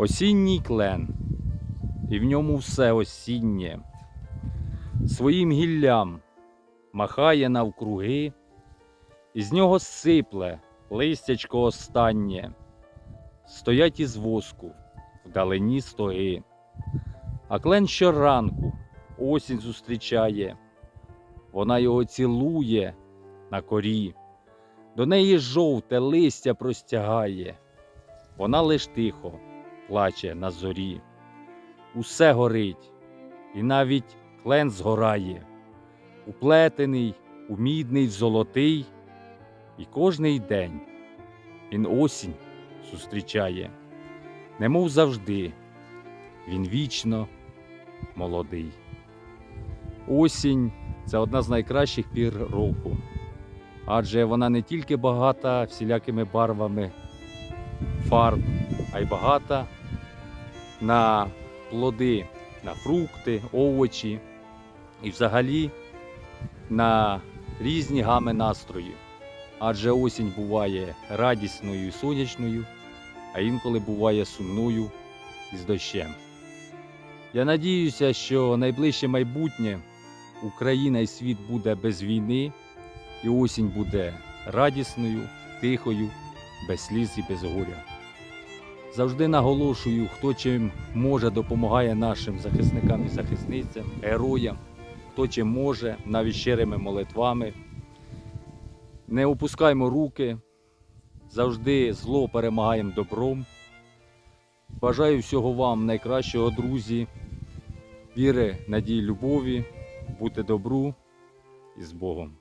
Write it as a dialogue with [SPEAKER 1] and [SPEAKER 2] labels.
[SPEAKER 1] Осінній клен, і в ньому все осіннє. Своїм гіллям махає навкруги, і з нього сипле листячко останнє. Стоять із воску вдалині стоги. А клен щоранку осінь зустрічає, вона його цілує на корі, до неї жовте листя простягає, вона лиш тихо плаче на зорі. Усе горить, і навіть клен згорає, уплетений, у мідний, в золотий, і кожний день він осінь зустрічає, немов завжди, він вічно молодий. Осінь це одна з найкращих пір року, адже вона не тільки багата всілякими барвами фарб, а й багата на плоди, на фрукти, овочі і взагалі на різні гами настрою. Адже осінь буває радісною і сонячною, а інколи буває сумною і з дощем. Я надіюся, що найближче майбутнє Україна і світ буде без війни, і осінь буде радісною, тихою, без сліз і без горя. Завжди наголошую, хто чим може допомагає нашим захисникам і захисницям, героям, хто чим може, навіть щирими молитвами. Не опускаймо руки, завжди зло перемагаємо добром. Бажаю всього вам найкращого, друзі, віри, надії, любові, бути добру і з Богом.